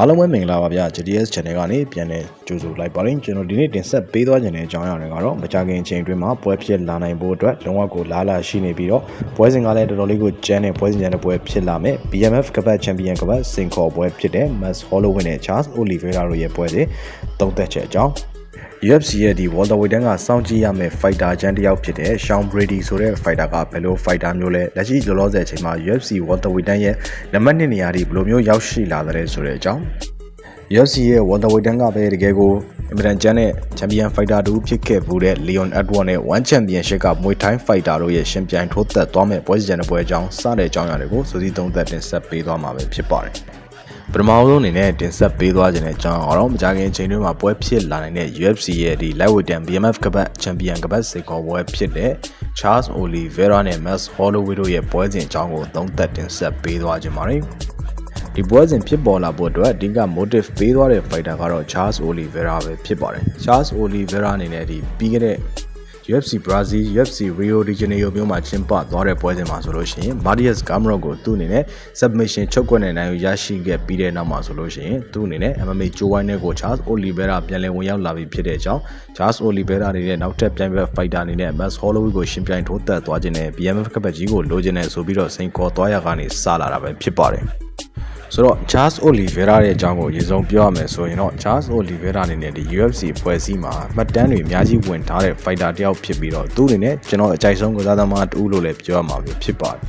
အားလုံးပဲမင်္ဂလာပါဗျာ GTS Channel ကနေပြန်လည်ကြိုဆိုလိုက်ပါတယ်ကျွန်တော်ဒီနေ့တင်ဆက်ပေးသွားခြင်းတဲ့အကြောင်းအရာတွေကတော့မကြာခင်အချိန်အတွင်းမှာပွဲဖြစ်လာနိုင်ဖို့အတွက်လုံးဝကိုလားလာရှိနေပြီးတော့ပွဲစဉ်ကလည်းတော်တော်လေးကိုကျန်းတဲ့ပွဲစဉ်ကျန်းတဲ့ပွဲဖြစ်လာမယ် BMF ကပတ်ချန်ပီယံကပတ်စင်ခေါ်ပွဲဖြစ်တဲ့ Max Holloway နဲ့ Charles Oliveira တို့ရဲ့ပွဲစဉ်သုံးသက်ချက်အကြောင်း UFC ရဲ့ဒီ welterweight တန်းကစောင့်ကြည့်ရမယ့် fighter ချန်တစ်ယောက်ဖြစ်တဲ့ Sean Brady ဆိုတဲ့ fighter ကဘယ်လို fighter မျိုးလဲလက်ရှိလောလောဆယ်အချိန်မှာ UFC welterweight တန်းရဲ့နံပါတ်1နေရာထိဘယ်လိုမျိုးရောက်ရှိလာတယ်ဆိုတဲ့အကြောင်း UFC ရဲ့ welterweight တန်းကပဲတကယ်ကိုအမေရိကန်ကျန်းတဲ့ champion fighter တူဖြစ်ခဲ့ဘူးတဲ့ Leon Edwards နဲ့ One Championship ကမွေထိုင်း fighter တို့ရဲ့ရှင်ပြိုင်ထိုးသက်သွားမဲ့ပွဲစဉ်တဲ့ပွဲအကြောင်းစတဲ့အကြောင်းအရာတွေကိုစူးစီးသုံးသပ်တင်ဆက်ပေးသွားမှာပဲဖြစ်ပါတယ်။ ပထမဆုံးအနေနဲ့တင်ဆက်ပေးသွားခြင်းတဲ့အကြောင်းအတော့မကြခင်အချိန်တွင်းမှာပွဲဖြစ်လာနိုင်တဲ့ UFC ရဲ့ဒီ lightweight တန် BMF ကပတ်ချန်ပီယံကပတ်စေကောပွဲဖြစ်တဲ့ Charles Oliveira နဲ့ Max Holloway တို့ရဲ့ပွဲစဉ်အကြောင်းကိုသုံးသပ်တင်ဆက်ပေးသွားခြင်းပါတယ်။ဒီပွဲစဉ်ဖြစ်ပေါ်လာဖို့အတွက်အဓိက motive ပေးသွားတဲ့ fighter ကတော့ Charles Oliveira ပဲဖြစ်ပါတယ်။ Charles Oliveira အနေနဲ့ဒီပြီးခဲ့တဲ့ UFC Brazil UFC Rio de Janeiro မြို့မှာကျင်းပသွားတဲ့ပွဲစဉ်မှာဆိုလို့ရှိရင် Marius Gamrot ကိုသူ့အနေနဲ့ submission ချုပ်ကွက်နဲ့နိုင်ရရှိခဲ့ပြီးတဲ့နောက်မှာဆိုလို့ရှိရင်သူ့အနေနဲ့ MMA ကြိုးဝိုင်းတဲ့ကို Charles Oliveira ပြန်လည်ဝင်ရောက်လာပြီးဖြစ်တဲ့အကြောင်း Charles Oliveira အနေနဲ့နောက်ထပ်ပြိုင်ပွဲ fighter အနေနဲ့ Max Holloway ကိုရှင်ပြိုင်ထိုးသက်သွားခြင်းနဲ့ BMF ကပတ်ကြီးကိုလိုချင်တဲ့ဆိုပြီးတော့စိန်ခေါ်သွားရကနေစလာတာပဲဖြစ်ပါတယ် ဆိုတော့ Charles Oliveira ရဲ့အကြောင်းကိုရေဆုံးပြောရမယ်ဆိုရင်တော့ Charles Oliveira အနေနဲ့ဒီ UFC ဖွဲ့စည်းမှာမှတ်တမ်းတွေအများကြီးဝင်ထားတဲ့ fighter တယောက်ဖြစ်ပြီးတော့သူ့အနေနဲ့ကျွန်တော်အကြိုက်ဆုံးကစားသမားတူလို့လည်းပြောရမှာဖြစ်ပါတယ်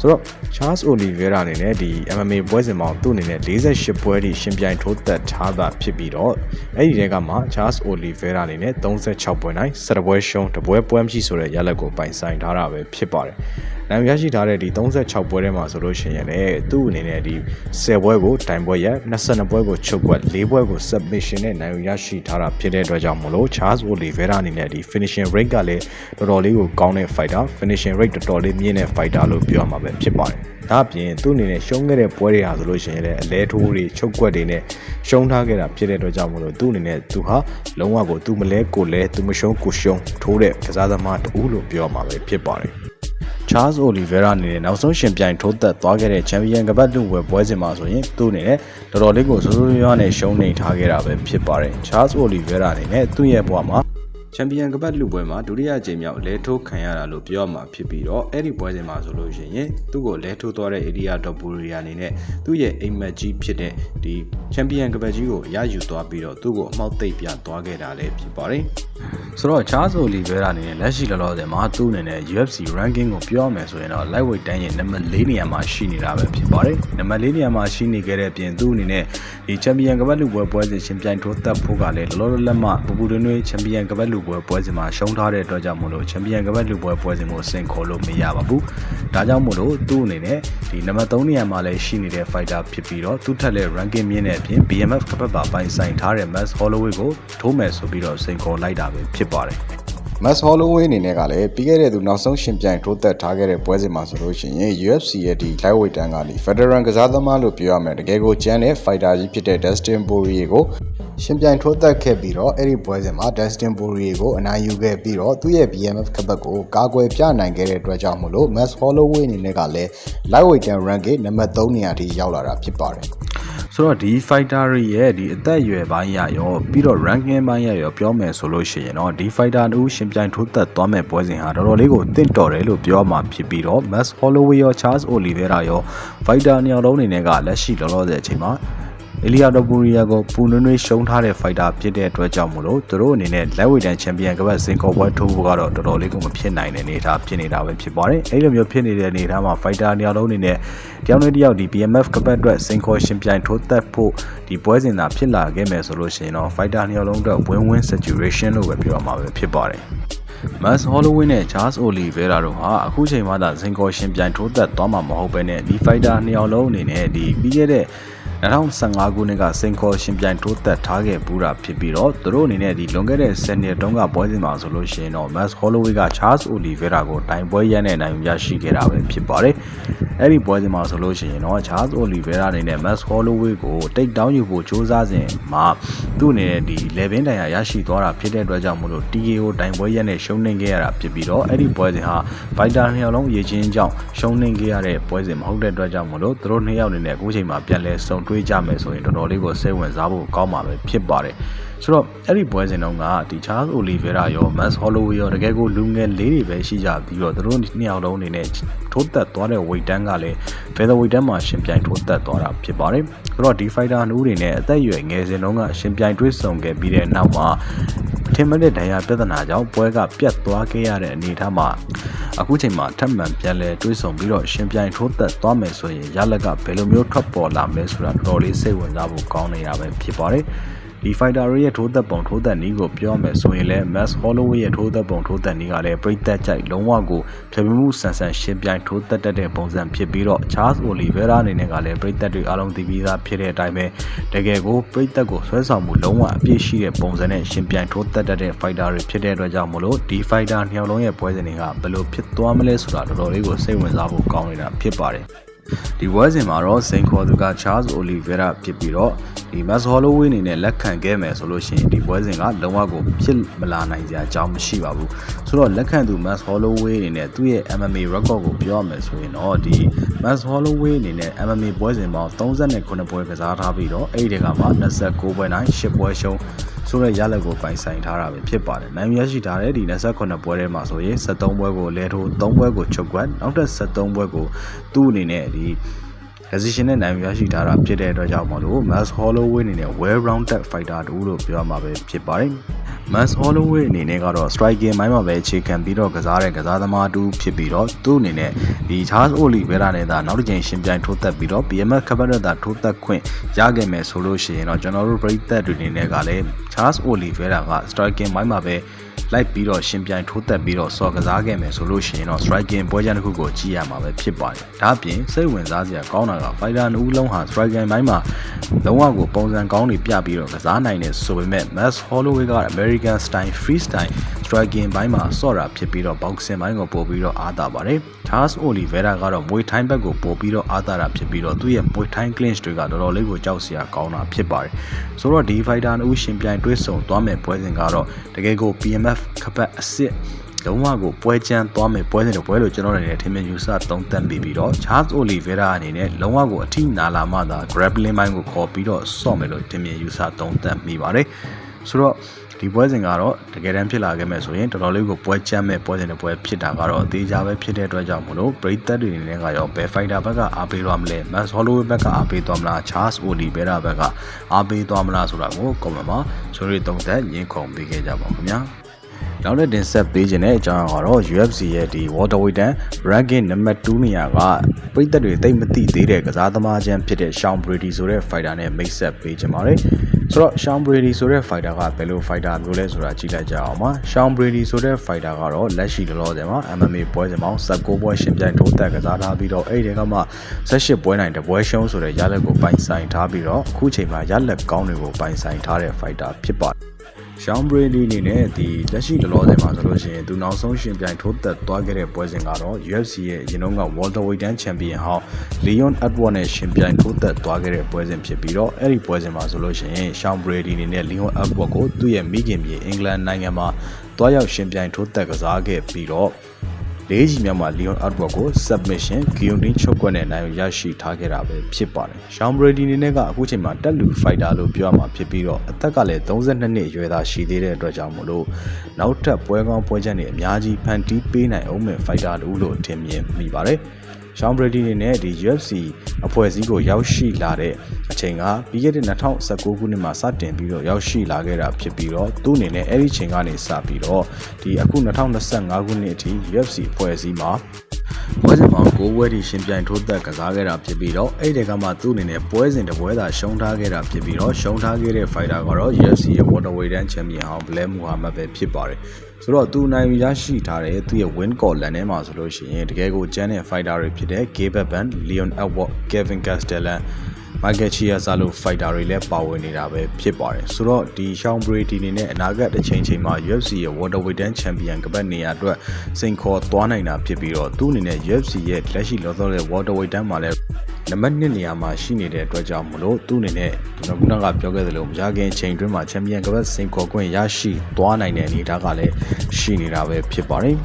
ဆိုတော့ Charles Oliveira အနေနဲ့ဒီ MMA ပွဲစဉ်မှာသူ့အနေနဲ့48ပွဲထိရှင်ပြိုင်ထိုးသက်ထားတာဖြစ်ပြီးတော့အဲ့ဒီတဲကမှ Charles Oliveira အနေနဲ့36ပွဲနိုင်17ပွဲရှုံးတပွဲပွဲမရှိဆိုတဲ့ရလဒ်ကိုပိုင်ဆိုင်ထားတာပဲဖြစ်ပါတယ်။ နိုင်ရရှိထားတဲ့ဒီ36ပွဲထဲမှာဆိုလို့ရှိရင်လည်းသူ့အနေနဲ့ဒီ10ပွဲကိုတိုင်ပွဲရ22ပွဲကိုချုပ်ကွက်4ပွဲကို submission နဲ့နိုင်ရရှိထားတာဖြစ်တဲ့အတွက်ကြောင့်မလို့ Charles Oliveira အနေနဲ့ဒီ finishing rate ကလည်းတော်တော်လေးကိုကောင်းတဲ့ fighter finishing rate တော်တော်လေးမြင့်တဲ့ fighter လို့ပြောမှာပဲဖြစ်ပါတယ်။ဒါအပြင်သူ့အနေနဲ့ရှုံးခဲ့တဲ့ပွဲတွေဟာဆိုလို့ရှိရင်လည်းအလဲထိုးတွေချုပ်ကွက်တွေနဲ့ရှုံးထားခဲ့တာဖြစ်တဲ့အတွက်ကြောင့်မလို့သူ့အနေနဲ့သူဟာလုံးဝကိုသူမလဲကိုလဲသူမရှုံးကိုရှုံးထိုးတဲ့ကစားသမားတူလို့ပြောမှာပဲဖြစ်ပါတယ်။ Charles Oliveira အနေနဲ့နောက်ဆုံးရှင်ပြိုင်ထိုးသက်သွားခဲ့တဲ့ Champion ကပတ်လူဝယ်ပွဲစဉ်မှာဆိုရင်သူ့အနေနဲ့တော်တော်လေးကိုစိုးစိုးရွားနဲ့ရှုံးနေထားခဲ့တာပဲဖြစ်ပါတယ်။ Charles Oliveira အနေနဲ့သူ့ရဲ့ဘဝမှာ ချန်ပီယံကပတ်လူပွဲမှာဒုတိယကြိမ်မြောက်လဲထိုးခံရတာလို့ပြောမှာဖြစ်ပြီးတော့အဲ့ဒီပွဲစဉ်မှာဆိုလို့ရှိရင်သူ့ကိုလဲထိုးသွားတဲ့ area Topuria အနေနဲ့သူ့ရဲ့အိမ်မက်ကြီးဖြစ်တဲ့ဒီချန်ပီယံကပတ်ကြီးကိုရယူသွားပြီးတော့သူ့ကိုအမောက်သိပ်ပြသွားခဲ့တာလည်းဖြစ်ပါတယ်ဆိုတော့ Charles Oliveira အနေနဲ့လက်ရှိလောလောဆယ်မှာသူ့အနေနဲ့ UFC ranking ကိုပြောရမယ်ဆိုရင်တော့ lightweight တန်းရဲ့နံပါတ်၄နေရာမှာရှိနေတာပဲဖြစ်ပါတယ်နံပါတ်၄နေရာမှာရှိနေခဲ့တဲ့အပြင်သူ့အနေနဲ့ဒီချန်ပီယံကပတ်လူပွဲပွဲစဉ်ရှင်ပြိုင်ထိုးသက်ဖို့ကလည်းလောလောလတ်မှပူပူတွင်းတွင်းချန်ပီယံကပတ်လူပွဲပွဲစဉ်မှာရှုံးထားတဲ့အတွက်ကြောင့်မို့လို့ချန်ပီယံကပတ်လူပွဲပွဲစဉ်ကိုဆင်ခေါ်လို့မရပါဘူးဒါကြောင့်မို့လို့သူ့အနေနဲ့ဒီနံပါတ်3နေရာမှာလည်းရှိနေတဲ့ fighter ဖြစ်ပြီးတော့သူ့ထက်လည်း ranking မြင့်တဲ့အပြင် BMF ကပတ်ပါပိုင်ဆိုင်ထားတဲ့ Max Holloway ကိုထိုးမယ်ဆိုပြီးတော့ဆင်ခေါ်လိုက်တာပဲဖြစ်ပါတယ် Max Holloway အနေနဲ့ကလည်းပြီးခဲ့တဲ့သူနောက်ဆုံးရှင်ပြိုင်ထိုးသက်ထားခဲ့တဲ့ပွဲစဉ်မှာဆိုလို့ရှိရင် UFC ရဲ့ဒီ lightweight တန်းကနေ veteran ကစားသမားလို့ပြောရမယ်တကယ်ကိုကျန်းတဲ့ fighter ကြီးဖြစ်တဲ့ Dustin Poirier ကို ရှင်ပြိုင်ထိုးသက်ခဲ့ပြီးတော့အဲ့ဒီပွဲစဉ်မှာ Dustin Poirier ကိုအနိုင်ယူခဲ့ပြီးတော့သူ့ရဲ့ BMF ခပတ်ကိုကာကွယ်ပြနိုင်ခဲ့တဲ့အတွက်ကြောင့်မို့လို့ Max Holloway အနေနဲ့ကလည်း lightweight တန်း ranking နံပါတ်3နေရာထိရောက်လာတာဖြစ်ပါတယ်ဆိုတော့ဒီ fighter တွေရဲ့ဒီအသက်အရွယ်ပိုင်းရရောပြီးတော့ ranking ပိုင်းရရောပြောမယ်ဆိုလို့ရှိရင်တော့ဒီ fighter တို့ရှင်ပြိုင်ထိုးသက်သွားမဲ့ပွဲစဉ်ဟာတော်တော်လေးကိုတင့်တော်တယ်လို့ပြောမှာဖြစ်ပြီးတော့ Max Holloway ရော Charles Oliveira ရော fighter နှစ်ယောက်လုံးအနေနဲ့ကလက်ရှိလောလောဆယ်အချိန်မှာ အီလီယာတိုပူရီယာကိုပူနွေးနွေးရှုံးထားတဲ့ fighter ဖြစ်တဲ့အတွက်ကြောင့်မို့လို့သူတို့အနေနဲ့ lightweight တန်း champion ကပတ်စင်ကောပွဲထိုးဖို့ကတော့တော်တော်လေးကိုမဖြစ်နိုင်တဲ့အနေအထားဖြစ်နေတာပဲဖြစ်ပါတယ်။အဲဒီလိုမျိုးဖြစ်နေတဲ့အနေအထားမှာ fighter နှစ်ယောက်လုံးအနေနဲ့တယောက်နဲ့တယောက်ဒီ BMF ကပတ်အတွက်စင်ကောရှင်ပြိုင်ထိုးသက်ဖို့ဒီပွဲစဉ်သာဖြစ်လာခဲ့မယ်ဆိုလို့ရှိရင်တော့ fighter နှစ်ယောက်လုံးအတွက် win-win situation လို့ပဲပြောရမှာပဲဖြစ်ပါတယ်။ Max Holloway နဲ့ Charles Oliveira တို့ဟာအခုချိန်မှသာစင်ကောရှင်ပြိုင်ထိုးသက်သွားမှာမဟုတ်ဘဲနဲ့ဒီ fighter နှစ်ယောက်လုံးအနေနဲ့ဒီပြီးခဲ့တဲ့ 2015ခုနှစ်ကစင်ခေါ်ရှင်ပြိုင်ထိုးသက်ထားခဲ့ဘူးတာဖြစ်ပြီးတော့သူတို့အနေနဲ့ဒီလွန်ခဲ့တဲ့10နှစ်တုန်းကပွဲစဉ်မှာဆိုလို့ရှိရင်တော့ Max Holloway က Charles Oliveira ကိုတိုင်ပွဲရတဲ့နိုင်ရရှိခဲ့တာပဲဖြစ်ပါတယ်။အဲ့ဒီပွဲစဉ်မှာဆိုလို့ရှိရင်တော့ Charles Oliveira အနေနဲ့ Max Holloway ကိုတိတ်တောင်းယူဖို့စ조사စဉ်မှာသူ့အနေနဲ့ဒီ level တိုင်ရရရှိသွားတာဖြစ်တဲ့အတွက်ကြောင့်မလို့ TKO တိုင်ပွဲရနဲ့ရှုံးနေခဲ့ရတာဖြစ်ပြီးတော့အဲ့ဒီပွဲစဉ်ဟာ fighter နှစ်ယောက်လုံးရေချင်းကြောင့်ရှုံးနေခဲ့ရတဲ့ပွဲစဉ်မဟုတ်တဲ့အတွက်ကြောင့်မလို့သူတို့နှစ်ယောက်အနေနဲ့အခုချိန်မှာပြန်လဲဆုံတွေ့ကြမယ်ဆိုရင်တော်တော်လေးကိုစိတ်ဝင်စားဖို့ကောင်းပါပဲဖြစ်ပါတယ်ဆိုတော့အဲ့ဒီပွဲစဉ်တုန်းကဒီ Charles Oliveira ရော Max Holloway ရောတကယ်ကိုလူငယ်လေးတွေပဲရှိကြပြီးတော့သူတို့နှစ်ယောက်လုံးအနေနဲ့ထိုးသက်သွားတဲ့ weight တန်းကလည်း featherweight တန်းမှာရှင်ပြိုင်ထိုးသက်သွားတာဖြစ်ပါတယ်ဆိုတော့ဒီ fighter နှူးတွေနဲ့အသက်အရွယ်ငယ်စဉ်တုန်းကရှင်ပြိုင်တွေ့ဆုံခဲ့ပြီးတဲ့နောက်မှာ ထင်မတဲ့ဒဏ်ရာပြဿနာကြောင့်ပွဲကပြတ်သွားခဲ့ရတဲ့အနေအထားမှာအခုချိန်မှာထပ်မံပြန်လဲတွေးဆုံပြီးတော့ရှင်ပြိုင်ထိုးသက်သွားမယ်ဆိုရင်ရလက်ကဘယ်လိုမျိုးထွက်ပေါ်လာမလဲဆိုတာတော်တော်လေးစိတ်ဝင်စားဖို့ကောင်းနေတာပဲဖြစ်ပါတယ် ဒီ fighter ရဲ့ထိုးသက်ပုံထိုးသက်နည်းကိုပြောမယ်ဆိုရင်လည်း Max Holloway ရဲ့ထိုးသက်ပုံထိုးသက်နည်းကလည်းပြိသက်ကြိုက်လုံးဝကိုဖြေပြမှုဆန်ဆန်ရှင်းပြိုင်ထိုးသက်တတ်တဲ့ပုံစံဖြစ်ပြီးတော့ Charles Oliveira အနေနဲ့ကလည်းပြိသက်တွေအားလုံးသိပြီးသားဖြစ်တဲ့အတိုင်းပဲတကယ်ကိုပြိသက်ကိုဆွဲဆောင်မှုလုံးဝအပြည့်ရှိတဲ့ပုံစံနဲ့ရှင်းပြိုင်ထိုးသက်တတ်တဲ့ fighter တွေဖြစ်တဲ့အတွက်ကြောင့်မလို့ဒီ fighter နှစ်ယောက်လုံးရဲ့ပွဲစဉ်တွေကဘယ်လိုဖြစ်သွားမလဲဆိုတာတော်တော်လေးကိုစိတ်ဝင်စားဖို့ကောင်းနေတာဖြစ်ပါတယ် ဒီပွဲစဉ်မှာတော့စိန်ခေါ်သူက Charles Oliveira ဖြစ်ပြီးတော့ဒီ Max Holloway အနေနဲ့လက်ခံခဲ့မယ်ဆိုလို့ရှိရင်ဒီပွဲစဉ်ကလုံးဝကိုဖြစ်မလာနိုင်စရာအကြောင်းမရှိပါဘူးဆိုတော့လက်ခံသူ Max Holloway အနေနဲ့သူ့ရဲ့ MMA record ကိုပြောရမယ်ဆိုရင်တော့ဒီ Max Holloway အနေနဲ့ MMA ပွဲစဉ်ပေါင်း39ပွဲကစားထားပြီးတော့အဲ့ဒီတကမှာ29ပွဲနိုင်10ပွဲရှုံး ဆိုတဲ့ရလက်ကိုပိုင်ဆိုင်ထားတာပဲဖြစ်ပါတယ်။နိုင်ရရှိထားတဲ့ဒီ28ပွဲထဲမှာဆိုရင်73ပွဲကိုလဲထိုး3ပွဲကိုချုပ်ကွက်နောက်ထပ်73ပွဲကိုသူ့အနေနဲ့ဒီ decision နဲ့နိုင်ရရှိထားတာဖြစ်တဲ့အတွက်ကြောင့်မလို့ Max Holloway အနေနဲ့ well rounded fighter တူလို့ပြောမှာပဲဖြစ်ပါတယ်။ Max Holloway အနေနဲ့ကတော့ striking မိုင်းမှာပဲအခြေခံပြီးတော့ကစားတဲ့ကစားသမားတူဖြစ်ပြီးတော့သူ့အနေနဲ့ဒီ Charles Oliveira နဲ့သာနောက်တစ်ချိန်ရှင်ပြိုင်ထိုးသက်ပြီးတော့ BMF ခပတ်ရတာထိုးသက်ခွင့်ရခဲ့မယ်ဆိုလို့ရှိရင်တော့ကျွန်တော်တို့ပရိသတ်တွေအနေနဲ့ကလည်း Charles Oliveira က striking မိုင်းမှာပဲ လိုက်ပြီးတော့ရှင်ပြိုင်ထိုးသက်ပြီးတော့စော်ကစားခဲ့မယ်ဆိုလို့ရှိရင်တော့ striking ပွဲကြမ်းတစ်ခုကိုကြည့်ရမှာပဲဖြစ်ပါတယ်။ဒါ့အပြင်စိတ်ဝင်စားစရာကောင်းတာက fighter နှစ်ဦးလုံးဟာ striking ဘိုင်းမှာလုံးဝကိုပုံစံကောင်းတွေပြပြီးတော့ကစားနိုင်တယ်ဆိုပေမဲ့ Max Holloway က American style freestyle striking ဘိုင်းမှာစော့တာဖြစ်ပြီးတော့ boxing ဘိုင်းကိုပို့ပြီးတော့အားတာပါတယ်။ Charles Oliveira ကတော့မွေထိုင်းဘက်ကိုပို့ပြီးတော့အားတာတာဖြစ်ပြီးတော့သူ့ရဲ့မွေထိုင်း clinch တွေကတော်တော်လေးကိုကြောက်စရာကောင်းတာဖြစ်ပါတယ်။ဆိုတော့ဒီ fighter နှစ်ဦးရှင်ပြိုင်တွဲဆုံသွားမဲ့ပွဲစဉ်ကတော့တကယ်ကို PMF ခပတ်အစ်စ်လုံးဝကိုပွဲချမ်းသွားမယ်ပွဲစဉ်တော့ပွဲလို့ကျွန်တော်အနေနဲ့ထင်မြင်ယူဆသုံးသပ်ပြီးပြီးတော့ Charles Oliveira အနေနဲ့လုံးဝကိုအထိနာလာမှသာ grappling ဘိုင်းကိုခေါ်ပြီးတော့ဆော့မယ်လို့ထင်မြင်ယူဆသုံးသပ်မိပါတယ်ဆိုတော့ဒီပွဲစဉ်ကတော့တကယ်တမ်းဖြစ်လာခဲ့မယ်ဆိုရင်တော်တော်လေးကိုပွဲချမ်းမဲ့ပွဲစဉ်တစ်ပွဲဖြစ်တာကတော့အသေးချာပဲဖြစ်တဲ့အတွက်ကြောင့်မလို့ပရိသတ်တွေအနေနဲ့ကရောဘယ် fighter ဘက်ကအားပေးသွားမလဲ Max Holloway ဘက်ကအားပေးသွားမလား Charles Oliveira ဘက်ကအားပေးသွားမလားဆိုတာကို comment မှာဆွေးနွေးသုံးသပ်ညှင်းခုန်ပေးခဲ့ကြပါခင်ဗျာ နောက်တဲ့တင်ဆက်ပေးခြင်းတဲ့အကြောင်းကတော့ UFC ရဲ့ဒီ welterweight တန်း ranking နံပါတ်2နေရာကပြည်သက်တွေတိတ်မသိသေးတဲ့ကစားသမားချင်းဖြစ်တဲ့ Sean Brady ဆိုတဲ့ fighter နဲ့မိတ်ဆက်ပေးခြင်းပါတယ်ဆိုတော့ Sean Brady ဆိုတဲ့ fighter ကဘယ်လို fighter မျိုးလဲဆိုတာကြည့်လိုက်ကြအောင်ပါ Sean Brady ဆိုတဲ့ fighter ကတော့လက်ရှိလောလောဆယ်မှာ MMA ပွဲစဉ်ပေါင်း19ပွဲရှင်ပြိုင်ထိုးသက်ကစားထားပြီးတော့အဲ့ဒီကမှ18ပွဲနိုင်တပွဲရှုံးဆိုတဲ့ရလက်ကိုပိုင်ဆိုင်ထားပြီးတော့အခုချိန်မှာရလက်ကောင်းတွေကိုပိုင်ဆိုင်ထားတဲ့ fighter ဖြစ်ပါတယ် ရှောင်းဘရီဒီအနေနဲ့ဒီလက်ရှိလောလောဆယ်မှာဆိုလို့ရှိရင်သူနောက်ဆုံးရှင်ပြိုင်ထိုးသက်သွားခဲ့တဲ့ပွဲစဉ်ကတော့ UFC ရဲ့အရင်တုန်းက welterweight တန်းချန်ပီယံဟောင်း Leon Edwards နဲ့ရှင်ပြိုင်ထိုးသက်သွားခဲ့တဲ့ပွဲစဉ်ဖြစ်ပြီးတော့အဲ့ဒီပွဲစဉ်မှာဆိုလို့ရှိရင်ရှောင်းဘရီဒီအနေနဲ့ Leon Edwards ကိုသူ့ရဲ့မိခင်ပြည်အင်္ဂလန်နိုင်ငံမှာတွားရောက်ရှင်ပြိုင်ထိုးသက်ကစားခဲ့ပြီးတော့ လေးကြီးမြောက်မှာ Leon Edwards ကို submission guillotine ချုပ်ကွက်နဲ့နိုင်ရရှိထားခဲ့တာပဲဖြစ်ပါတယ်။ Sean Brady အနေနဲ့ကအခုချိန်မှာတက်လူ fighter လို့ပြောရမှာဖြစ်ပြီးတော့အသက်ကလည်း32နှစ်အရွယ်သားရှိသေးတဲ့အတွက်ကြောင့်မလို့နောက်ထပ်ပွဲကောင်းပွဲချက်တွေအများကြီးဖန်တီးပေးနိုင်အောင်မဲ့ fighter လို့လို့ထင်မြင်မိပါတယ်။ Sean Brady အနေနဲ့ဒီ UFC အဖွဲ့အစည်းကိုရောက်ရှိလာတဲ့အချိန်ကပြီးခဲ့တဲ့2019ခုနှစ်မှာစတင်ပြီးတော့ရောက်ရှိလာခဲ့တာဖြစ်ပြီးတော့သူ့အနေနဲ့အဲ့ဒီချိန်ကနေစပြီးတော့ဒီအခု2025ခုနှစ်အထိ UFC အဖွဲ့အစည်းမှာပွဲစဉ်မှာ9ပွဲထိရှင်ပြိုင်ထိုးသက်ကစားခဲ့တာဖြစ်ပြီးတော့အဲ့ဒီကမှသူ့အနေနဲ့ပွဲစဉ်တစ်ပွဲသာရှုံးထားခဲ့တာဖြစ်ပြီးတော့ရှုံးထားခဲ့တဲ့ fighter ကတော့ UFC ရဲ့ welterweight တန်းချန်ပီယံဟောင်း Blair Muhammad ပဲဖြစ်ပါတယ် ဆိုတော့သူနိုင်ရရှိထားတဲ့သူ့ရဲ့ win call လန်ထဲမှာဆိုလို့ရှိရင်တကယ်ကိုကျန်းတဲ့ fighter တွေဖြစ်တဲ့ Gabe Ban, Leon Edwards, Kevin Castellan Michael Chiesa လို့ fighter တွေလည်းပါဝင်နေတာပဲဖြစ်ပါတယ်ဆိုတော့ဒီ Sean Brady အနေနဲ့အနာဂတ်တစ်ချိန်ချိန်မှာ UFC ရဲ့ welterweight တန်း champion ကပတ်နေရာအတွက်စိန်ခေါ်သွားနိုင်တာဖြစ်ပြီးတော့သူ့အနေနဲ့ UFC ရဲ့လက်ရှိလောလောဆယ် welterweight တန်းမှာလည်း နံပါတ်1နေရာမှာရှိနေတဲ့အတွက်ကြောင့်မလို့သူ့အနေနဲ့ကျွန်တော်ခုနကပြောခဲ့သလိုမကြခင်ချိန်တွင်းမှာချန်ပီယံကပတ်စိန်ခေါ်ခွင့်ရရှိသွားနိုင်တဲ့အနေအထားကလည်းရှိနေတာပဲဖြစ်ပါတယ်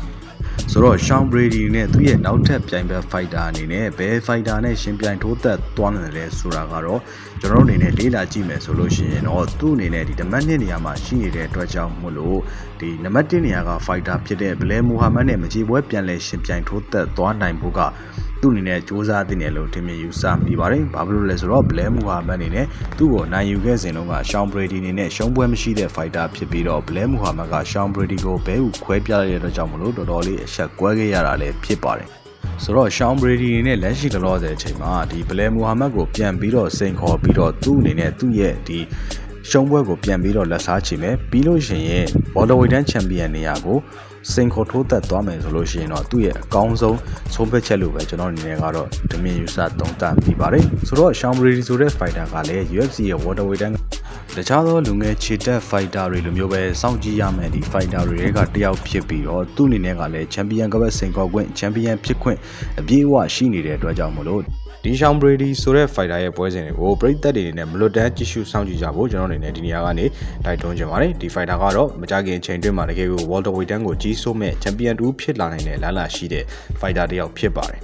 ဆိုတော့ Sean Brady နဲ့သူ့ရဲ့နောက်ထပ်ပြိုင်ဘက် fighter အနေနဲ့ဘယ် fighter နဲ့ရှင်ပြိုင်ထိုးသက်သွားနိုင်တယ်လဲဆိုတာကတော့ကျွန်တော်တို့အနေနဲ့လေ့လာကြည့်မယ်ဆိုလို့ရှိရင်တော့သူ့အနေနဲ့ဒီနံပါတ်2နေရာမှာရှိနေတဲ့အတွက်ကြောင့်မို့လို့ဒီနံပါတ်1နေရာက fighter ဖြစ်တဲ့ဘလဲမူဟာမက်နဲ့မကြီးပွဲပြန်လဲရှင်ပြိုင်ထိုးသက်သွားနိုင်ဖို့က သူ့အနေနဲ့စူးစမ်းတင်တယ်လို့ထင်မြင်ယူဆမိပါတယ်။ဘာဖြစ်လို့လဲဆိုတော့ဘလဲမူဟာမက်အနေနဲ့သူ့ကိုနိုင်ယူခဲ့စဉ်တုန်းကရှောင်းဘရီဒီအနေနဲ့ရှုံးပွဲမရှိတဲ့ fighter ဖြစ်ပြီးတော့ဘလဲမူဟာမက်ကရှောင်းဘရီဒီကိုဘဲဥခွဲပြလိုက်တဲ့အတွက်ကြောင့်မလို့တော်တော်လေးအဆက်ကွဲခဲ့ရတာလည်းဖြစ်ပါတယ်။ဆိုတော့ရှောင်းဘရီဒီအနေနဲ့လက်ရှိလောလောဆယ်အချိန်မှာဒီဘလဲမူဟာမက်ကိုပြန်ပြီးတော့စိန်ခေါ်ပြီးတော့သူ့အနေနဲ့သူ့ရဲ့ဒီ ရှုံးပွဲကိုပြန်ပြီးတော့လက်စားချင်မယ်ပြီးလို့ရှိရင်ဘော်လဝိတန်ချန်ပီယံနေရာကိုစင်ခေါ်ထိုးသက်သွားမယ်ဆိုလို့ရှိရင်တော့သူ့ရဲ့အကောင်းဆုံးဆုံးဖြတ်ချက်လို့ပဲကျွန်တော်အနေနဲ့ကတော့ဒမင်ယူဆသုံးသပ်မိပါတယ်ဆိုတော့ရှောင်းဘရီဒီဆိုတဲ့ fighter ကလည်း UFC ရဲ့ welterweight တန်းတခြားသောလူငယ်ခြေတက် fighter တွေလိုမျိုးပဲစောင့်ကြည့်ရမယ်ဒီ fighter တွေကတယောက်ဖြစ်ပြီးတော့သူ့အနေနဲ့ကလည်း champion ကပတ်စင်ခေါ်ခွင့် champion ဖြစ်ခွင့်အပြည့်အဝရှိနေတဲ့အတွက်ကြောင့်မလို့ ဒီရှောင်းဘရီဒီဆိုတဲ့ fighter ရဲ့ပွဲစဉ်တွေကိုပရိသတ်တွေနဲ့မလွတ်တမ်းကြည့်ရှုစောင့်ကြည့်ကြဖို့ကျွန်တော်အနေနဲ့ဒီနေရာကနေတိုက်တွန်းချင်ပါတယ်ဒီ fighter ကတော့မကြခင်အချိန်တွင်းမှာတကယ်ကို welterweight တန်းကိုကြီးစိုးမဲ့ champion တူဖြစ်လာနိုင်တဲ့လာလာရှိတဲ့ fighter တယောက်ဖြစ်ပါတယ်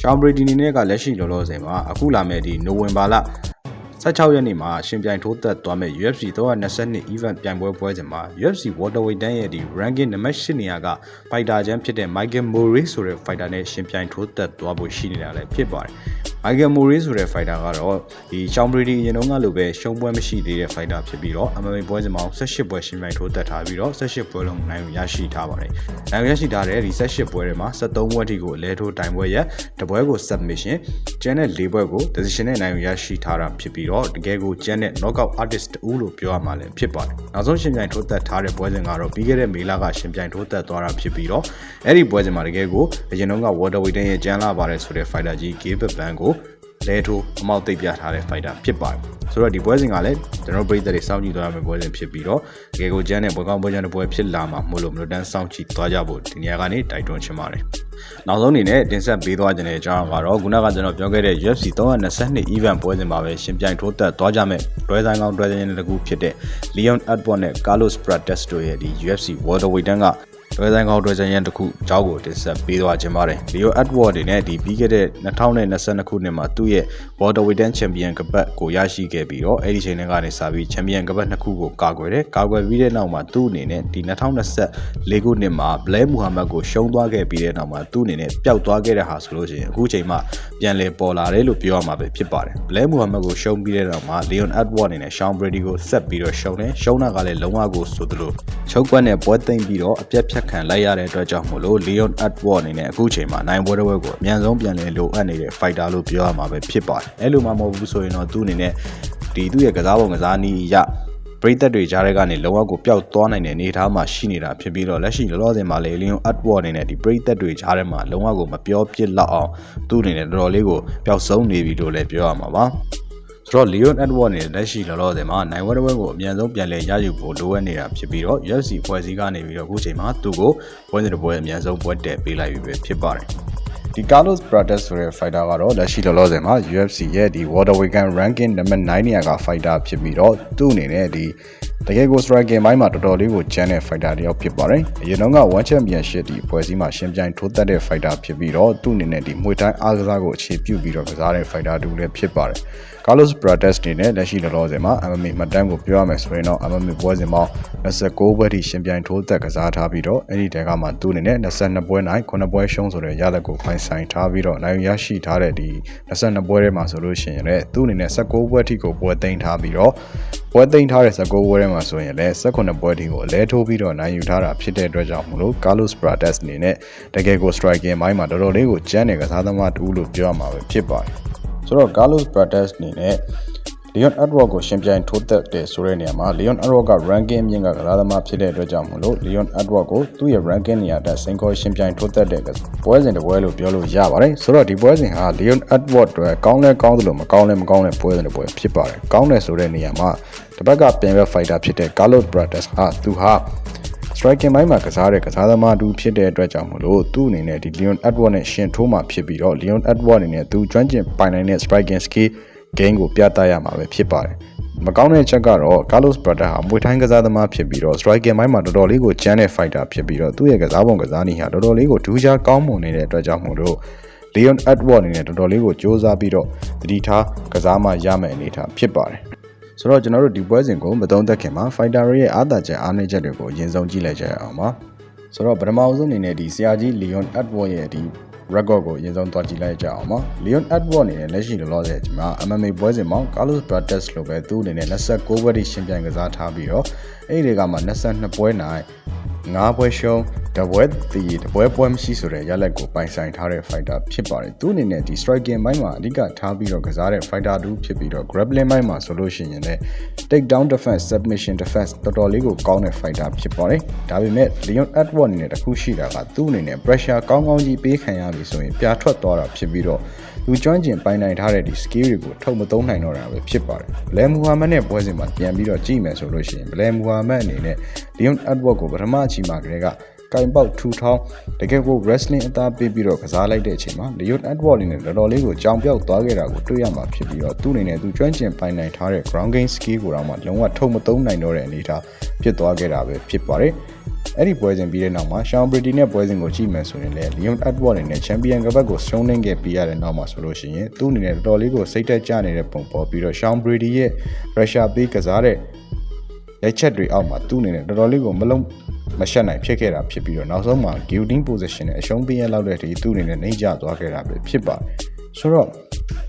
ရှောင်းဘရီဒီအနေနဲ့ကလက်ရှိလောလောဆယ်မှာအခုလာမဲ့ဒီနိုဝင်ဘာလ 16ရက်နေ့မှာရှင်ပြိုင်ထိုးသက်သွားမဲ့ UFC 322 event ပြိုင်ပွဲပွဲစဉ်မှာ UFC welterweight တန်းရဲ့ဒီ ranking နံပါတ်8နေရာက fighter ချမ်းဖြစ်တဲ့ Michael Murray ဆိုတဲ့ fighter နဲ့ရှင်ပြိုင်ထိုးသက်သွားဖို့ရှိနေတာလည်းဖြစ်ပါတယ်။ Michael Murray ဆိုတဲ့ fighter ကတော့ဒီ Sean Brady အရင်တုန်းကလိုပဲရှုံးပွဲမရှိသေးတဲ့ fighter ဖြစ်ပြီးတော့ MMA ပွဲစဉ်မှာ18ပွဲရှင်ပြိုင်ထိုးသက်ထားပြီးတော့18ပွဲလုံးနိုင်ရရှိထားပါတယ်။နိုင်ရရှိထားတဲ့ဒီ18ပွဲတွေမှာ73ပွဲထိကိုအလဲထိုးတိုင်ပွဲရက်တပွဲကို submission ကျန်တဲ့၄ပွဲကို decision နဲ့နိုင်ရရှိထားတာဖြစ်ပြီးတော့တကယ်ကိုကျန်တဲ့ knockout artist တူလို့ပြောရမှာလည်းဖြစ်ပါတယ်။နောက်ဆုံးရှင်ပြိုင်ထိုးသက်ထားတဲ့ပွဲစဉ်ကတော့ပြီးခဲ့တဲ့မေလကရှင်ပြိုင်ထိုးသက်သွားတာဖြစ်ပြီးတော့အဲ့ဒီပွဲစဉ်မှာတကယ်ကိုအရင်တုန်းက welterweight ရဲ့ကျန်းလာပါတယ်ဆိုတဲ့ fighter ကြီး Gabe Ban ကိုလဲထိုးအမောက်သိပ်ပြထားတဲ့ fighter ဖြစ်ပါတယ်ဆိုတော့ဒီပွဲစဉ်ကလည်းကျွန်တော်ပြည်သက်တွေစောင့်ကြည့်သွားရမယ့်ပွဲစဉ်ဖြစ်ပြီးတော့တကယ်ကိုကျန်းတဲ့ပွဲကောင်းပွဲကျန်းတဲ့ပွဲဖြစ်လာမှာမို့လို့မလို့တန်းစောင့်ကြည့်သွားကြဖို့ဒီနေရာကနေတိုက်တွန်းချင်ပါတယ် နောက်ဆုံးအနေနဲ့တင်ဆက်ပေးသွားခြင်းတဲ့အကြောင်းကတော့ခုနကကျွန်တော်ပြောခဲ့တဲ့ UFC 322 event ပွဲစဉ်မှာပဲရှင်ပြိုင်ထိုးသက်သွားကြမယ်တွဲဆိုင်ကောင်းတွဲဆိုင်တကူဖြစ်တဲ့ Leon Edward နဲ့ Carlos Prates တို့ရဲ့ဒီ UFC welterweight တန်းက တွဲဆိုင်ကောင်းတွဲဆိုင်ရန်တစ်ခုအကြောင်းကိုတင်ဆက်ပေးသွားခြင်းပါတယ်။ Leo Edward တွေနဲ့ဒီပြီးခဲ့တဲ့2022ခုနှစ်မှာသူ့ရဲ့ welterweight champion ကပတ်ကိုရရှိခဲ့ပြီးတော့အဲ့ဒီချိန်ကနေစပြီး champion ကပတ်နှစ်ခုကိုကာကွယ်တယ်။ကာကွယ်ပြီးတဲ့နောက်မှာသူ့အနေနဲ့ဒီ2024ခုနှစ်မှာ Blair Muhammad ကိုရှုံးသွားခဲ့ပြီးတဲ့နောက်မှာသူ့အနေနဲ့ပျောက်သွားခဲ့တဲ့ဟာဆိုလို့ရှိရင်အခုချိန်မှာပြန်လည်ပေါ်လာတယ်လို့ပြောရမှာပဲဖြစ်ပါတယ်။ Blair Muhammad ကိုရှုံးပြီးတဲ့နောက်မှာ Leon Edward အနေနဲ့ Sean Brady ကိုဆက်ပြီးတော့ရှုံးတယ်။ရှုံးတာကလည်းလုံးဝကိုဆိုသလိုချုပ်ကွက်နဲ့ပွဲသိမ့်ပြီးတော့အပြတ်ဖြတ်ခံလိုက်ရတဲ့အတွက်ကြောင့်မို့လို့ Leon Edward အနေနဲ့အခုချိန်မှာနိုင်ပွဲတစ်ပွဲကိုအမြန်ဆုံးပြန်လည်လိုအပ်နေတဲ့ fighter လို့ပြောရမှာပဲဖြစ်ပါတယ်။အဲ့လိုမှမဟုတ်ဘူးဆိုရင်တော့သူ့အနေနဲ့ဒီသူ့ရဲ့ကစားပုံကစားနည်းအရပရိသတ်တွေကြားထဲကနေလုံးဝကိုပျောက်သွားနိုင်တဲ့အနေအထားမှာရှိနေတာဖြစ်ပြီးတော့လက်ရှိလောလောဆယ်မှာလေ Leon Edward အနေနဲ့ဒီပရိသတ်တွေကြားထဲမှာလုံးဝကိုမပြောပြစ်လောက်အောင်သူ့အနေနဲ့တော်တော်လေးကိုပျောက်ဆုံးနေပြီလို့လည်းပြောရမှာပါ။ ဆိုတော့ Leon Edward နဲ့လက်ရှိလောလောဆယ်မှာနိုင်ဝက်တစ်ဝက်ကိုအမြန်ဆုံးပြန်လည်ရယူဖို့လိုအပ်နေတာဖြစ်ပြီးတော့ UFC ဖွဲ့စည်းကနေပြီးတော့အခုချိန်မှာသူ့ကိုပွဲစဉ်တစ်ပွဲအမြန်ဆုံးပွဲတက်ပေးလိုက်ပြီပဲဖြစ်ပါတယ်။ဒီ Carlos Prates ဆိုတဲ့ fighter ကတော့လက်ရှိလောလောဆယ်မှာ UFC ရဲ့ဒီ welterweight ranking နံပါတ်9နေရာက fighter ဖြစ်ပြီးတော့သူ့အနေနဲ့ဒီတကယ်ကို striking ဘိုင်းမှာတော်တော်လေးကိုကျန်းတဲ့ fighter တယောက်ဖြစ်ပါတယ်။အရင်တော့က one championship ဒီဖွဲ့စည်းမှာရှင်ပြိုင်ထိုးသက်တဲ့ fighter ဖြစ်ပြီးတော့သူ့အနေနဲ့ဒီမွေတိုင်းအားကစားကိုအခြေပြုပြီးတော့ကစားတဲ့ fighter တူလည်းဖြစ်ပါတယ်။ Carlos Prates နေနဲ့လက်ရှိလောလောဆယ်မှာ MMA မှတ်တမ်းကိုပြောရမယ်ဆိုရင်တော့ MMA ပွဲစဉ်ပေါင်း29ပွဲထိရှင်ပြိုင်ထိုးသက်ကစားထားပြီးတော့အဲ့ဒီတဲကမှသူ့အနေနဲ့22ပွဲနိုင်9ပွဲရှုံးဆိုတဲ့ရလက်ကိုဖိုင်ဆိုင်ထားပြီးတော့နိုင်ရရှိထားတဲ့ဒီ22ပွဲထဲမှာဆိုလို့ရှိရင်လည်းသူ့အနေနဲ့16ပွဲထိကိုပွဲသိမ်းထားပြီးတော့ပွဲသိမ်းထားတဲ့19ပွဲထဲမှာဆိုရင်လည်း18ပွဲထိကိုအလဲထိုးပြီးတော့နိုင်ယူထားတာဖြစ်တဲ့အတွက်ကြောင့်မလို့ Carlos Prates အနေနဲ့တကယ်ကို striking ဘိုင်းမှာတော်တော်လေးကိုကျန်းတဲ့ကစားသမားတူလို့ပြောရမှာပဲဖြစ်ပါတယ် ဆိုတော့ Carlos Prates အနေနဲ့ Leon Edward ကိုရှင်ပြိုင်ထိုးသက်တယ်ဆိုတဲ့နေရာမှာ Leon Edward က ranking မြင့်ကကစားသမားဖြစ်တဲ့အတွက်ကြောင့်မလို့ Leon Edward ကိုသူ့ရဲ့ ranking နေရာတက်စင်ခေါ်ရှင်ပြိုင်ထိုးသက်တဲ့ပွဲစဉ်တစ်ပွဲလို့ပြောလို့ရပါတယ်ဆိုတော့ဒီပွဲစဉ်ဟာ Leon Edward အတွက်ကောင်းလဲကောင်းသလိုမကောင်းလဲမကောင်းတဲ့ပွဲစဉ်တစ်ပွဲဖြစ်ပါတယ်ကောင်းတယ်ဆိုတဲ့နေရာမှာတစ်ဘက်ကပြန်ပဲ fighter ဖြစ်တဲ့ Carlos Prates ဟာသူဟာ striking ဘိုင်းမှာကစားတဲ့ကစားသမားတူဖြစ်တဲ့အတွက်ကြောင့်မလို့သူ့အနေနဲ့ဒီ Leon Edward နဲ့ရှင်ထိုးမှဖြစ်ပြီးတော့ Leon Edward အနေနဲ့သူကျွမ်းကျင်ပိုင်နိုင်တဲ့ striking skill game ကိုပြသရမှာပဲဖြစ်ပါတယ်မကောင်းတဲ့ချက်ကတော့ Carlos Prata ဟာမွေထိုင်းကစားသမားဖြစ်ပြီးတော့ striker ဘိုင်းမှာတော်တော်လေးကိုကျန်းတဲ့ fighter ဖြစ်ပြီးတော့သူ့ရဲ့ကစားပုံကစားနည်းဟာတော်တော်လေးကိုဒူးခြားကောင်းမွန်နေတဲ့အတွက်ကြောင့်မို့လို့ Leon Edward အနေနဲ့တော်တော်လေးကိုစ조사ပြီးတော့တတိထားကစားမှရမယ့်အနေအထားဖြစ်ပါတယ် ဆိုတော့ကျွန်တော်တို့ဒီပွဲစဉ်ကိုမသုံးသက်ခင်မှာ fighter ရဲ့အားသာချက်အားနည်းချက်တွေကိုအရင်ဆုံးကြည့်လိုက်ကြရအောင်ပါဆိုတော့ပထမဆုံးအနေနဲ့ဒီဆရာကြီး Leon Edward ရဲ့ဒီ record ကိုအရင်ဆုံးတွားကြည့်လိုက်ကြအောင်ပါ Leon Edward အနေနဲ့လက်ရှိလောလောဆယ်ဒီမှာ MMA ပွဲစဉ်မှာ Carlos Brates လိုပဲသူ့အနေနဲ့29ပွဲထိရှင်ပြိုင်ကစားထားပြီးတော့အဲ့ဒီကမှ22ပွဲနိုင်9ပွဲရှုံး တပွဲတီတပွဲပွဲမရှိဆိုတဲ့ရလက်ကိုပိုင်ဆိုင်ထားတဲ့ fighter ဖြစ်ပါတယ်သူအနေနဲ့ဒီ striking ဘိုင်းမှာအဓိကထားပြီးတော့ကစားတဲ့ fighter တူဖြစ်ပြီးတော့ grappling ဘိုင်းမှာဆိုလို့ရှိရင်လည်း take down defense submission defense တော်တော်လေးကိုကောင်းတဲ့ fighter ဖြစ်ပါတယ်ဒါပေမဲ့ Leon Edward အနေနဲ့တခုရှိတာကသူ့အနေနဲ့ pressure ကောင်းကောင်းကြီးပေးခံရပြီဆိုရင်ပြာထွက်သွားတာဖြစ်ပြီးတော့သူကျွမ်းကျင်ပိုင်နိုင်ထားတဲ့ဒီ skill တွေကိုထုတ်မသုံးနိုင်တော့တာပဲဖြစ်ပါတယ်ဘလဲမူဟာမက်နဲ့ပွဲစဉ်မှာပြန်ပြီးတော့ကြည့်မယ်ဆိုလို့ရှိရင်ဘလဲမူဟာမက်အနေနဲ့ Leon Edward ကိုပထမအချိန်မှာကလေးက ကင်ပေါက်ထူထောင်းတကယ်ကို wrestling အသားပေးပြီးတော့ကစားလိုက်တဲ့အချိန်မှာ Leon Edward အနေနဲ့တော်တော်လေးကိုကြောင်ပြောက်သွားခဲ့တာကိုတွေ့ရမှာဖြစ်ပြီးတော့သူ့အနေနဲ့သူကျွမ်းကျင်ပိုင်နိုင်ထားတဲ့ ground game skill ကိုတော့မှလုံးဝထုတ်မသုံးနိုင်တော့တဲ့အနေအထားဖြစ်သွားခဲ့တာပဲဖြစ်ပါတယ်အဲ့ဒီပွဲစဉ်ပြီးတဲ့နောက်မှာ Sean Brady နဲ့ပွဲစဉ်ကိုကြည့်မယ်ဆိုရင်လည်း Leon Edward အနေနဲ့ Champion ကပတ်ကိုရှုံးနေခဲ့ပြီးရတဲ့နောက်မှာဆိုလို့ရှိရင်သူ့အနေနဲ့တော်တော်လေးကိုစိတ်သက်ကြနေတဲ့ပုံပေါ်ပြီးတော့ Sean Brady ရဲ့ pressure ပေးကစားတဲ့ရိုက်ချက်တွေအောက်မှာသူ့အနေနဲ့တော်တော်လေးကိုမလုံး မရှက်နိုင်ဖြစ်ခဲ့တာဖြစ်ပြီးတော့နောက်ဆုံးမှာ guillotine position နဲ့အရှုံးပေးရလောက်တဲ့အထိသူ့အနေနဲ့နှိမ့်ကျသွားခဲ့တာပဲဖြစ်ပါတယ်ဆိုတော့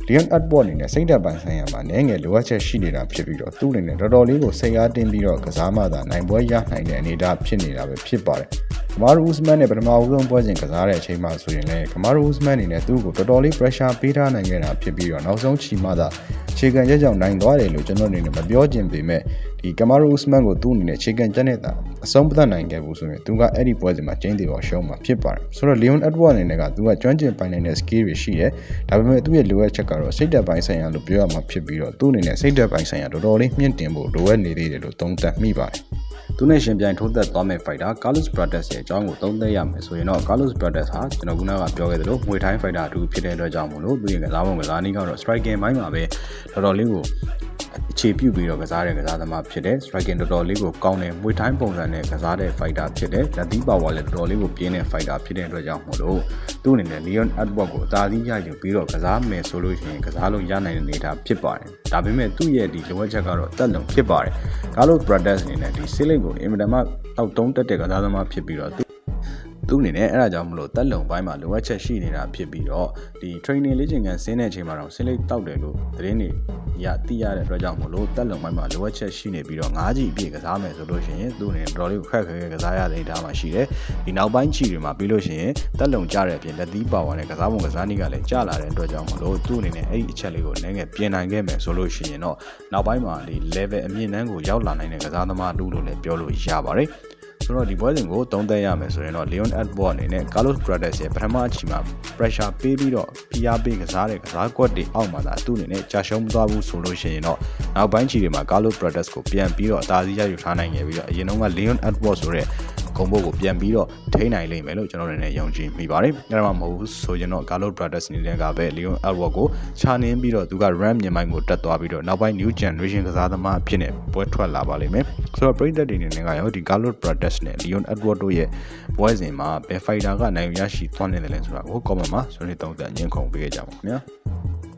Leon Edward အနေနဲ့စိတ်ဓာတ်ပိုင်းဆိုင်ရာမှာနည်းငယ်လိုအပ်ချက်ရှိနေတာဖြစ်ပြီးတော့သူ့အနေနဲ့တော်တော်လေးကိုစိတ်အားတင်းပြီးတော့ကစားမှသာနိုင်ပွဲရနိုင်တဲ့အနေအထားဖြစ်နေတာပဲဖြစ်ပါတယ်ကမာရူးစမန်နဲ့ပထမဦးဆုံးပွဲစဉ်ကစားတဲ့အချိန်မှာဆိုရင်လည်းကမာရူးစမန်အနေနဲ့သူ့ကိုတော်တော်လေး pressure ပေးထားနိုင်ခဲ့တာဖြစ်ပြီးတော့နောက်ဆုံးချီမှသာခြေကန်ချက်ကြောင့်နိုင်သွားတယ်လို့ကျွန်တော်အနေနဲ့မပြောချင်ပေမဲ့ ဒီကမာရူးစမန်ကိုသူ့အနေနဲ့ခြေကန်ချက်နဲ့သာအဆုံးပသတ်နိုင်ခဲ့ဘူးဆိုရင်သူကအဲ့ဒီပွဲစဉ်မှာကျင်းသေးပါရှုံးမှာဖြစ်ပါတယ်ဆိုတော့ Leon Edward အနေနဲ့ကသူကကျွမ်းကျင်ပိုင်နိုင်တဲ့ skill တွေရှိတယ်ဒါပေမဲ့သူ့ရဲ့လိုအပ်ချက်ကတော့စိတ်ဓာတ်ပိုင်းဆိုင်ရာလို့ပြောရမှာဖြစ်ပြီးတော့သူ့အနေနဲ့စိတ်ဓာတ်ပိုင်းဆိုင်ရာတော်တော်လေးမြင့်တင်ဖို့လိုအပ်နေသေးတယ်လို့သုံးသပ်မိပါတယ်သူနဲ့ရှင်ပြိုင်ထိုးသက်သွားမဲ့ fighter Carlos Brates ရဲ့အကြောင်းကိုသုံးသပ်ရမယ်ဆိုရင်တော့ Carlos Brates ဟာကျွန်တော်ခုနကပြောခဲ့သလိုငွေထိုင်း fighter အတူဖြစ်တဲ့အတွက်ကြောင့်မို့လို့သူရဲ့ကစားပုံကစားနည်းကတော့ striking ဘိုင်းမှာပဲတော်တော်လေးကို အခြေပြုပြီးတော့ကစားတဲ့ကစားသမားဖြစ်တဲ့ striking တော်တော်လေးကိုကောင်းတဲ့မွေထိုင်းပုံစံနဲ့ကစားတဲ့ fighter ဖြစ်တဲ့လက်သီးပါဝါလည်းတော်တော်လေးကိုပြင်းတဲ့ fighter ဖြစ်တဲ့အတွက်ကြောင့်မို့လို့သူ့အနေနဲ့ Leon Edward ကိုအသာစီးရယူပြီးတော့ကစားမယ်ဆိုလို့ရှိရင်ကစားလို့ရနိုင်တဲ့အနေအထားဖြစ်ပါတယ်ဒါပေမဲ့သူ့ရဲ့ဒီလိုအပ်ချက်ကတော့တက်လုံဖြစ်ပါတယ် Carlos Brates အနေနဲ့ဒီစစ်လိတ်ကိုအင်မတန်မှတောက်တုံးတက်တဲ့ကစားသမားဖြစ်ပြီးတော့ သူအနေနဲ့အဲ့ဒါကြောင့်မလို့တက်လုံပိုင်းမှာလိုအပ်ချက်ရှိနေတာဖြစ်ပြီးတော့ဒီ training လေ့ကျင့်ခန်းဆင်းတဲ့အချိန်မှာတော့ဆင်းလိတ်တောက်တယ်လို့သတင်းတွေရသိရတဲ့အတွက်ကြောင့်မလို့တက်လုံပိုင်းမှာလိုအပ်ချက်ရှိနေပြီးတော့၅ကြီးအပြည့်ကစားမယ်ဆိုလို့ရှိရင်သူအနေနဲ့တော်တော်လေးကိုခက်ခဲခဲကစားရတဲ့အနေအထားမှာရှိတယ်ဒီနောက်ပိုင်းချီတွေမှာပြီးလို့ရှိရင်တက်လုံကြတဲ့အပြင်လက်သီးပါဝါနဲ့ကစားပုံကစားနည်းကလည်းကျလာတဲ့အတွက်ကြောင့်မလို့သူအနေနဲ့အဲ့ဒီအချက်လေးကိုနည်းငယ်ပြင်နိုင်ခဲ့မယ်ဆိုလို့ရှိရင်တော့နောက်ပိုင်းမှာဒီ level အမြင့်နှန်းကိုရောက်လာနိုင်တဲ့ကစားသမားလူလို့လည်းပြောလို့ရပါတယ် ဆိုတော့ဒီပွဲစဉ်ကိုသုံးသပ်ရမယ်ဆိုရင်တော့ Leon Edward အနေနဲ့ Carlos Brates ရဲ့ပထမအချိန်မှာ pressure ပေးပြီးတော့ဖိအားပေးကစားတဲ့ကစားကွက်တွေအောက်မှာသာသူ့အနေနဲ့ကြာရှုံးမသွားဘူးဆိုလို့ရှိရင်တော့နောက်ပိုင်းချီတွေမှာ Carlos Brates ကိုပြန်ပြီးတော့အသာစီးရယူထားနိုင်ခဲ့ပြီးတော့အရင်တုန်းက Leon Edward ဆိုတဲ့ ဂုံဘုတ်ကိုပြန်ပြီးတော့ထိန်းနိုင်လိမ့်မယ်လို့ကျွန်တော်တို့လည်းယုံကြည်မိပါတယ်။အဲ့ဒါမှမဟုတ်ဘူးဆိုရင်တော့ Carlos Brates အနေနဲ့ကပဲ Leon Edward ကိုခြာနင်းပြီးတော့သူက RAM မြင်မိုင်းကိုတက်သွားပြီးတော့နောက်ပိုင်း New Generation ကစားသမားအဖြစ်နဲ့ပွဲထွက်လာပါလိမ့်မယ်။ဆိုတော့ပရိသတ်တွေအနေနဲ့ကရောဒီ Carlos Brates နဲ့ Leon Edward တို့ရဲ့ပွဲစဉ်မှာဘယ် fighter ကနိုင်ရရှိသွားနိုင်တယ်လဲဆိုတာကို comment မှာဆွေးနွေးသုံးသပ်ညှင်းခုန်ပေးကြပါဦးခင်ဗျာ။